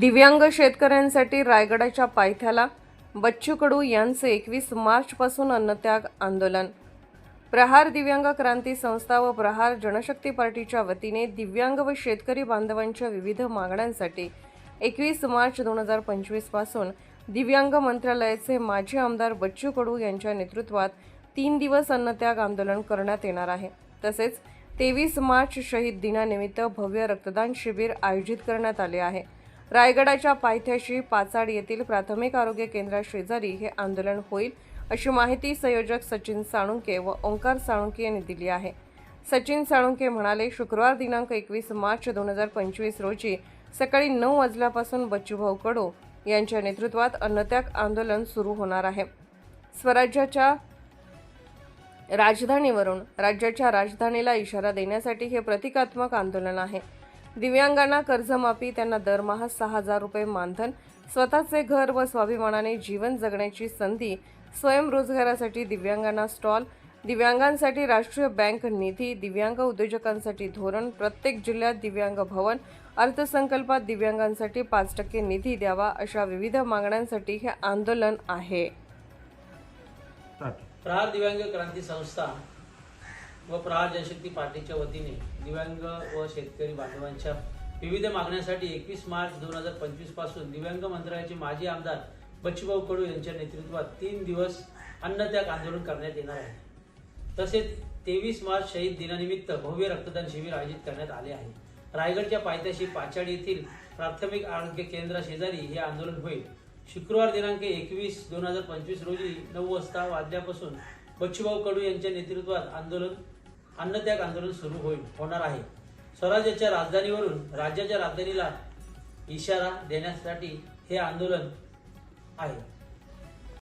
दिव्यांग शेतकऱ्यांसाठी रायगडाच्या पायथ्याला बच्चू कडू यांचे एकवीस मार्चपासून अन्नत्याग आंदोलन. प्रहार दिव्यांग क्रांती संस्था व प्रहार जनशक्ती पार्टीच्या वतीने दिव्यांग व शेतकरी बांधवांच्या विविध मागण्यांसाठी एकवीस मार्च दोन हजार पंचवीसपासून दिव्यांग मंत्रालयाचे माजी आमदार बच्चू कडू यांच्या नेतृत्वात तीन दिवस अन्नत्याग आंदोलन करण्यात येणार आहे. तसेच तेवीस मार्च शहीद दिनानिमित्त भव्य रक्तदान शिबिर आयोजित करण्यात आले आहे. रायगडाच्या पायथ्याशी पाचाड येथील प्राथमिक आरोग्य केंद्रा शेजारी हे आंदोलन होईल अशी माहिती संयोजक सचिन साळुंके व ओंकार साळुंके यांनी दिली आहे. सचिन साळुंके म्हणाले शुक्रवार दिनांक एकवीस मार्च दोन हजार पंचवीस रोजी सकाळी नऊ वाजल्यापासून बच्चूभाऊ कडू यांच्या नेतृत्वात अन्नत्याग आंदोलन सुरू होणार आहे. स्वराज्याच्या राजधानीवरून राज्याच्या राजधानीला इशारा देण्यासाठी हे प्रतिकात्मक आंदोलन आहे. दिव्यांगांना कर्जमाफी त्यांना दरमहा सहा हजार रुपये मानधन स्वतःचे घर व स्वाभिमानाने जीवन जगण्याची संधी स्वयंरोजगारासाठी दिव्यांगांना स्टॉल दिव्यांगांसाठी राष्ट्रीय बँक निधी दिव्यांग उद्योजकांसाठी धोरण प्रत्येक जिल्ह्यात दिव्यांग भवन अर्थसंकल्पात दिव्यांगांसाठी पाच टक्के निधी द्यावा अशा विविध मागण्यांसाठी हे आंदोलन आहे. प्रहार दिव्यांग क्रांती संस्था व प्रहार जनशक्ती पार्टीच्या वतीने दिव्यांग व शेतकरी बांधवांच्या विविध मागण्यांसाठी एकवीस मार्च दोन हजार पंचवीसपासून दिव्यांग मंत्रालयाचे माजी आमदार बच्चूभाऊ कडू यांच्या नेतृत्वात तीन दिवस अन्नत्याग आंदोलन करण्यात येणार आहे. तसेच तेवीस मार्च शहीद दिनानिमित्त भव्य रक्तदान शिबिर आयोजित करण्यात आले आहे. रायगडच्या पायथ्याशी पाचाड येथील प्राथमिक आरोग्य केंद्रा शेजारी हे आंदोलन होईल. शुक्रवार दिनांक एकवीस दोन हजार पंचवीस रोजी नऊ वाजता वाजल्यापासून बच्चूभाऊ कडू यांच्या नेतृत्वात आंदोलन अन्नत्याग आंदोलन सुरू होईल होणार आहे. स्वराज्याच्या राजधानीवरून राज्याच्या राजधानीला इशारा देण्यासाठी हे आंदोलन आहे.